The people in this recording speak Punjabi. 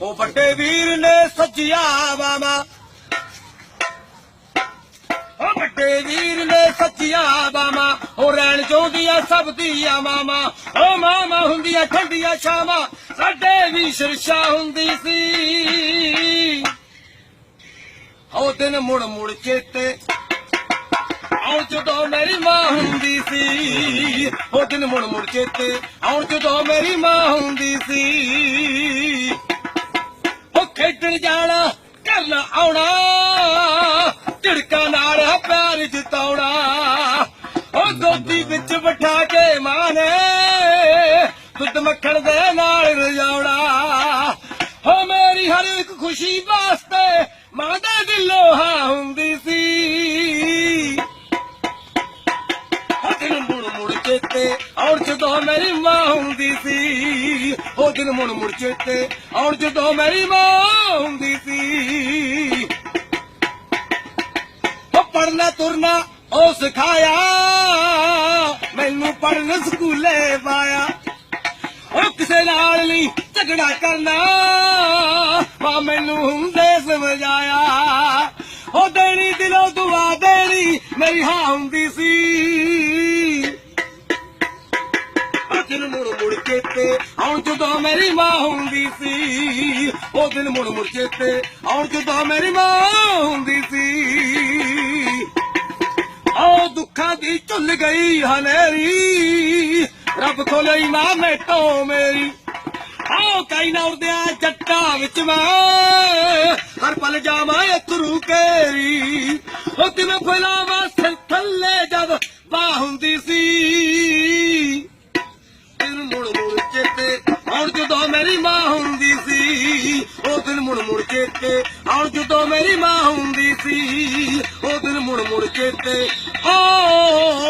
ਉਹ ਵੱਡੇ ਵੀਰ ਨੇ ਸੱਜਿਆ ਬਾਵਾ। ਉਹ ਵੱਡੇ ਵੀਰ ਨੇ ਸੱਚੀਆਂ ਬਾਵਾ। ਉਹ ਰਹਿਣ ਚਾਹੁੰਦੀਆਂ ਸਭ ਦੀਆਂ ਮਾਮਾ ਉਹ ਮਾਮਾ ਹੁੰਦੀਆਂ ਠੰਡੀਆਂ ਸ਼ਾਮਾਂ ਸਾਡੇ ਵੀ ਸ਼ਰਸ਼ਾ ਹੁੰਦੀ ਸੀ। ਉਹ ਦਿਨ ਮੁੜ ਮੁੜ ਚੇਤੇ। ਆਉਂ ਜਦੋਂ ਮੇਰੀ ਮਾਂ ਹੁੰਦੀ ਸੀ। ਉਹ ਦਿਨ ਮੁੜ ਮੁੜ ਚੇਤੇ, ਆਉਣ ਜਦੋਂ ਮੇਰੀ ਮਾਂ ਹੁੰਦੀ ਸੀ। ਉਹ ਖੇਡਣ ਜਾਣਾ ਕਰਨਾ ਆਉਣਾ, ਝਿੜਕਾਂ ਨਾਲ ਪਿਆਰ ਜਿਤਾਉਣਾ। ਉਹ ਗੋਦੀ ਵਿੱਚ ਬਿਠਾ ਕੇ ਮਾਂ ਨੇ ਦੁੱਧ ਮੱਖਣ ਦੇ ਨਾਲ ਰਜਾਉਣਾ। ਹੋ ਮੇਰੀ ਹਰ ਇੱਕ ਖੁਸ਼ੀ ਵਾਸਤੇ ਮਾਂ ਦਾ ਦਿਲੋਂ ਚੇਤੇ, ਔਰ ਜਦੋਂ ਮੇਰੀ ਮਾਂ ਹੁੰਦੀ ਸੀ, ਉਹ ਦਿਨ ਮੁੜ ਮੁੜ ਚੇਤੇ, ਔਰ ਜਦੋਂ ਮੇਰੀ ਮਾਂ ਹੁੰਦੀ ਸੀ। ਉਹ ਪੜਨਾ ਤੁਰਨਾ, ਉਹ ਸਿਖਾਇਆ, ਮੈਨੂੰ ਪੜਨ ਸਕੂਲੇ ਪਾਇਆ। ਉਹ ਕਿਸੇ ਨਾਲ ਨਹੀਂ ਝਗੜਾ ਕਰਨਾ ਵਾ ਮੈਨੂੰ ਹੁੰਦੇ ਸਮਝਾਇਆ। ਉਹ ਦੇਣੀ ਦਿਲੋਂ ਦੁਆ ਦੇਣੀ ਮੇਰੀ ਹਾਂ ਹੁੰਦੀ ਸੀ। ਦਿਨ ਮੁੜ ਮੁੜ ਚੇਤੇ ਆਉਣ ਜਦੋਂ ਮੇਰੀ ਮਾਂ ਹੁੰਦੀ ਸੀ। ਉਹ ਦਿਨ ਮੁੜ ਮੁੜ ਚੇਤੇ ਆਉਣ ਜਦੋਂ ਮੇਰੀ ਮਾਂ ਹੁੰਦੀ ਸੀ। ਆਓ ਦੁੱਖਾਂ ਦੀ ਝੁੱਲ ਗਈ ਹਨੇਰੀ। ਰੱਬ ਖੋਲੇ ਮਾਂ ਮੇਟੋ ਮੇਰੀ। ਆਓ ਕਈ ਨਾ ਉੜਦਿਆਂ ਜੱਟਾਂ ਵਿੱਚ ਮੈਂ ਹਰ ਪਲ ਜਾਵਾਂ ਅਥਰੂ ਕੇਰੀ ਉਹ ਕਿਵੇਂ ਫੈਲਾਵਾਂ ਮੁੜ ਮੁੜ ਕੇ ਤੇ ਆਉਣ ਜਦੋਂ ਮੇਰੀ ਮਾਂ ਹੁੰਦੀ ਸੀ, ਉਹ ਦਿਨ ਮੁੜ ਮੁੜ ਕੇ ਤੇ ਓ